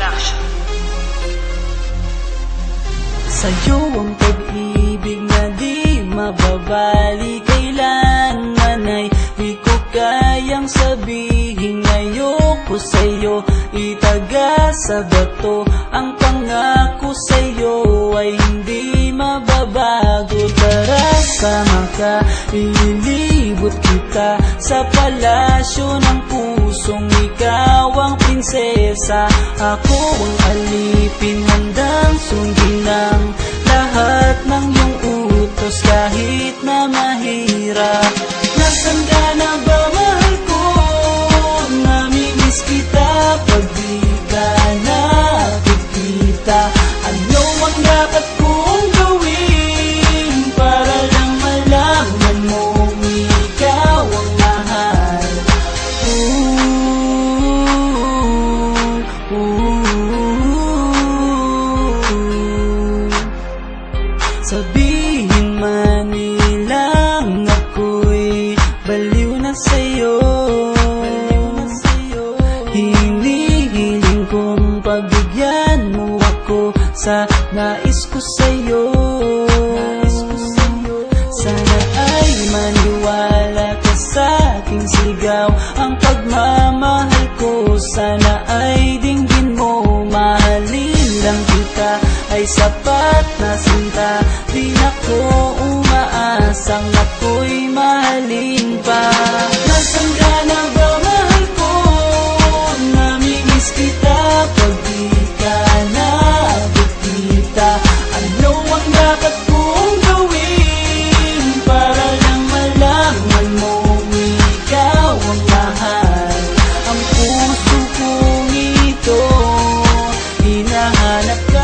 Production. Sa'yo ang pag-ibig na di mababali. Kailanman ay di ko kayang sabihin Ayoko sa'yo. Itaga sa bato Ang pangako sa'yo ay hindi mababago Tara sama ka, ililibot kita Sa palasyo ng pusong ikaw ang prinsesa. Ako ang alipin handang sundin ng lahat ng iyong utos Kahit na mahirap. Nasaan ka na ba mahal ko? Namimiss kita pag di ka nakikita na sa'yo. Hinihiling kong pagbigyan mo ako. Sa nais ko sa'yo. Sana ay maniwala ka sa aking sigaw. Ang pagmamahal ko sana ay dinggin mo. Mahalin lang kita. Ay sapat na sinta. Di na ko umaasang ako'y mahalin Hinahanap ka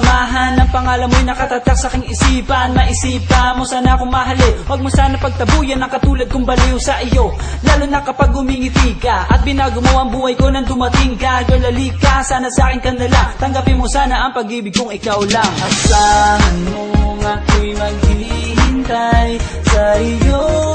malilimutan Ang pangalan mo'y nakatatak sa aking isipan. Maisipa mo sana akong mahalin. Huwag mo sana pagtabuyan ang katulad kong baliw sa iyo. Lalo na kapag umingiti ka At binago mo ang buhay ko nang dumating ka. Girl, halika, sana sa akin ka na Tanggapin mo sana ang pag-ibig kong ikaw lang. Asahan mo ako'y maghihintay Sa iyong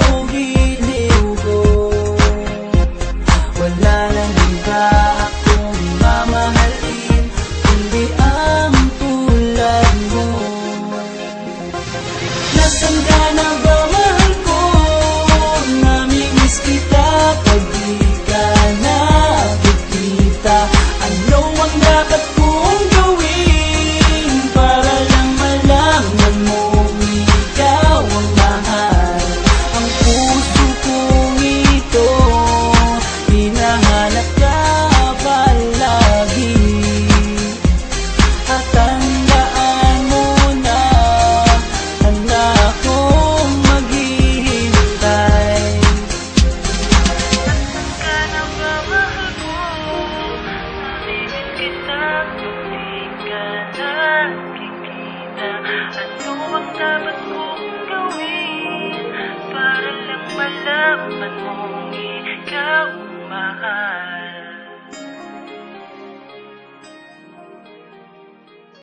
time.